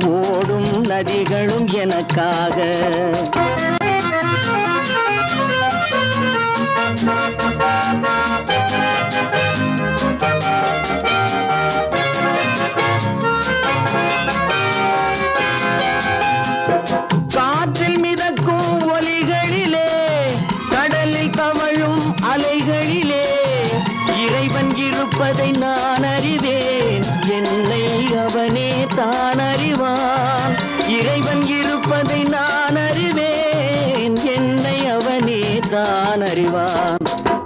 ஓடும் நதிகளும் எனக்காக. காற்றில் மிதக்கும் ஒலிகளிலே கடலில் தவழும் அலைகளிலே இறைவன் இருப்பதை நான் நான் அறிவான்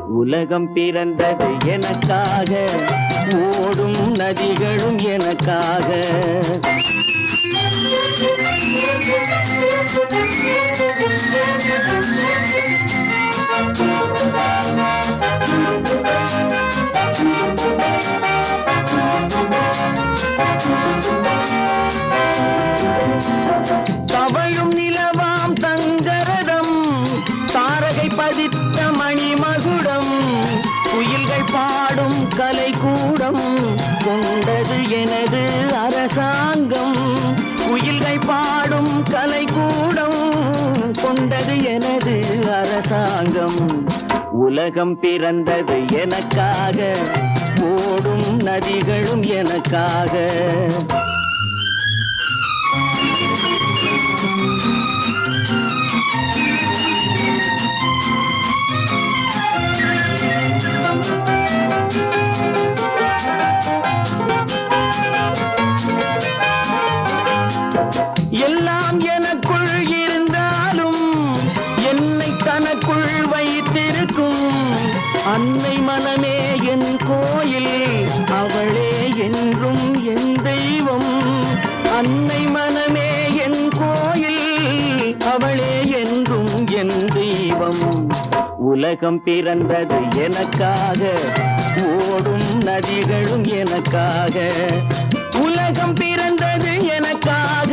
உலகம் பிறந்தது எனக்காக ஓடும் நதிகளும் எனக்காக. கொண்டது எனது அரசாங்கம். குயில்கள் பாடும் கலை கூடம் கொண்டது எனது அரசாங்கம். உலகம் பிறந்தது எனக்காக ஓடும் நதிகளும் எனக்காக. அன்னை மனமே என் கோயில் அவளே என்றும் என் தெய்வம். அன்னை மனமே என் கோயில் அவளே என்றும் என் தெய்வம். உலகம் பிறந்தது எனக்காக ஓடும் நதிகளும் எனக்காக. உலகம் பிறந்தது எனக்காக